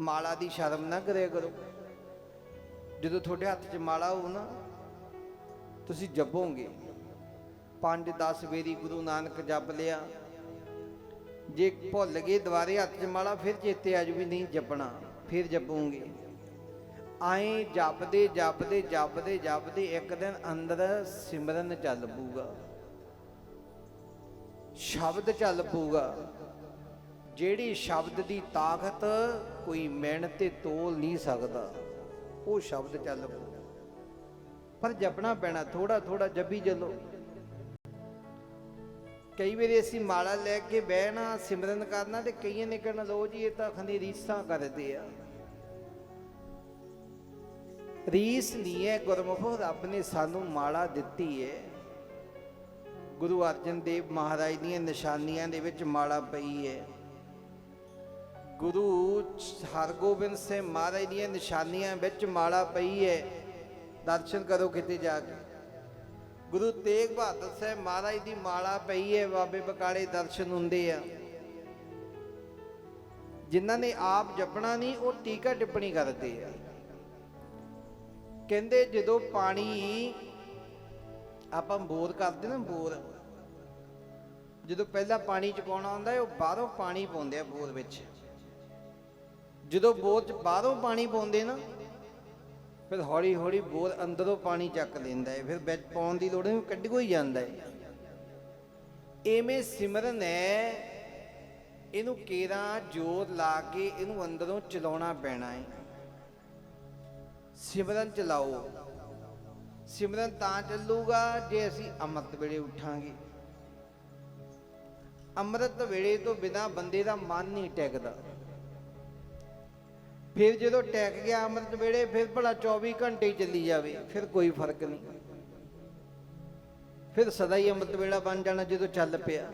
ਮਾਲਾ ਦੀ ਸ਼ਰਮ ਨਾ ਕਰਿਆ ਕਰੋ। ਜਦੋਂ ਤੁਹਾਡੇ ਹੱਥ 'ਚ ਮਾਲਾ ਹੋ ਨਾ, ਤੁਸੀਂ ਜਪੋਗੇ। 5 10 ਵੇਰੀ ਗੁਰੂ ਨਾਨਕ ਜਪ ਲਿਆ। ਜੇ ਭੁੱਲ ਗਏ ਦੁਬਾਰੇ ਹੱਥ 'ਚ ਮਾਲਾ, ਫਿਰ ਚੇਤੇ ਆ ਵੀ ਨਹੀਂ ਜਪਣਾ, ਫਿਰ ਜਪੋਗੇ। ਆਏ ਜਪਦੇ ਜਪਦੇ ਜਪਦੇ ਜਪਦੇ ਇੱਕ ਦਿਨ ਅੰਦਰ ਸਿਮਰਨ ਚੱਲ ਪੂਗਾ ਸ਼ਬਦ ਚੱਲ ਪੂਗਾ ਜਿਹੜੀ ਸ਼ਬਦ ਦੀ ਤਾਕਤ ਕੋਈ ਮਿਹਨਤ ਤੇ ਤੋਲ ਨਹੀਂ ਸਕਦਾ, ਉਹ ਸ਼ਬਦ ਚੱਲ ਪਊਗਾ ਪਰ ਜਪਣਾ ਪੈਣਾ ਥੋੜਾ ਥੋੜਾ ਜੱਬੀ ਚੱਲੋ। ਕਈ ਵਾਰੀ ਅਸੀਂ ਮਾਲਾ ਲੈ ਕੇ ਬਹਿਣਾ ਸਿਮਰਨ ਕਰਨਾ ਤੇ ਕਈਆਂ ਨੇ ਕਹਿਣਾ ਲੋ ਜੀ, ਇਹ ਤਾਂ ਖੰਦੀ ਰੀਸਾਂ ਕਰਦੇ ਆ। ਰੀਸ ਨਹੀਂ ਹੈ, ਗੁਰਮੁਖੋ ਰੱਬ ਨੇ ਸਾਨੂੰ ਮਾਲਾ ਦਿੱਤੀ ਹੈ ਗੁਰੂ ਅਰਜਨ ਦੇਵ ਮਹਾਰਾਜ ਦੀਆਂ ਨਿਸ਼ਾਨੀਆਂ ਦੇ ਵਿੱਚ ਮਾਲਾ ਪਈ ਹੈ ਗੁਰੂ ਹਰਗੋਬਿੰਦ ਸਿੰਘ ਮਹਾਰਾਜ ਦੀਆਂ ਨਿਸ਼ਾਨੀਆਂ ਵਿੱਚ ਮਾਲਾ ਪਈ ਹੈ। ਦਰਸ਼ਨ ਕਰੋ ਕਿਤੇ ਜਾ ਕੇ। ਗੁਰੂ ਤੇਗ ਬਹਾਦਰ ਸਾਹਿਬ ਮਹਾਰਾਜ ਦੀ ਮਾਲਾ ਪਈ ਹੈ, ਬਾਬੇ ਬਕਾਲੇ ਦਰਸ਼ਨ ਹੁੰਦੇ ਆ। ਜਿਨ੍ਹਾਂ ਨੇ ਆਪ ਜਪਣਾ ਨਹੀਂ, ਉਹ ਟੀਕਾ ਟਿੱਪਣੀ ਕਰਦੇ ਆ। ਕਹਿੰਦੇ ਜਦੋਂ ਪਾਣੀ ਆਪਾਂ ਬੋਰ ਕਰਦੇ ਨਾ ਬੋਰ, ਜਦੋਂ ਪਹਿਲਾਂ ਪਾਣੀ ਚੁਕਾਉਣਾ ਹੁੰਦਾ ਹੈ, ਉਹ ਬਾਹਰੋਂ ਪਾਣੀ ਪਾਉਂਦੇ ਆ ਬੋਰ ਵਿੱਚ। ਜਦੋਂ ਬੋਰ ਚ ਬਾਹਰੋਂ ਪਾਣੀ ਪਾਉਂਦੇ ਨਾ, ਫਿਰ ਹੌਲੀ ਹੌਲੀ ਬੋਰ ਅੰਦਰੋਂ ਪਾਣੀ ਚੱਕ ਲੈਂਦਾ ਹੈ ਫਿਰ ਵਿੱਚ ਪਾਉਣ ਦੀ ਲੋੜ ਨਹੀਂ ਕੱਢ ਕੋਈ ਜਾਂਦਾ ਹੈ ਐਵੇਂ ਸਿਮਰਨ ਹੈ, ਇਹਨੂੰ ਕੇਰਾ ਜੋਰ ਲਾ ਕੇ ਇਹਨੂੰ ਅੰਦਰੋਂ ਚਲਾਉਣਾ ਪੈਣਾ ਹੈ ਸਿਮਰਨ ਚਲਾਓ। ਸਿਮਰਨ ਤਾਂ ਚੱਲੂਗਾ ਜੇ ਅਸੀਂ ਅੰਮ੍ਰਿਤ ਵੇਲੇ ਉਠਾਂਗੇ। ਅੰਮ੍ਰਿਤ ਵੇਲੇ ਤੋਂ ਬਿਨਾ ਬੰਦੇ ਦਾ ਮਨ ਨਹੀਂ ਟਿਕਦਾ। ਫਿਰ ਜਦੋਂ ਟੈਕ ਗਿਆ ਅੰਮ੍ਰਿਤ ਵੇਲੇ, ਫਿਰ ਭਲਾ 24 ਘੰਟੇ ਚੱਲੀ ਜਾਵੇ, ਫਿਰ ਕੋਈ ਫ਼ਰਕ ਨਹੀਂ। ਫਿਰ ਸਦਾ ਹੀ ਅੰਮ੍ਰਿਤ ਵੇਲਾ ਬਣ ਜਾਣਾ ਜਦੋਂ ਚੱਲ ਪਿਆ।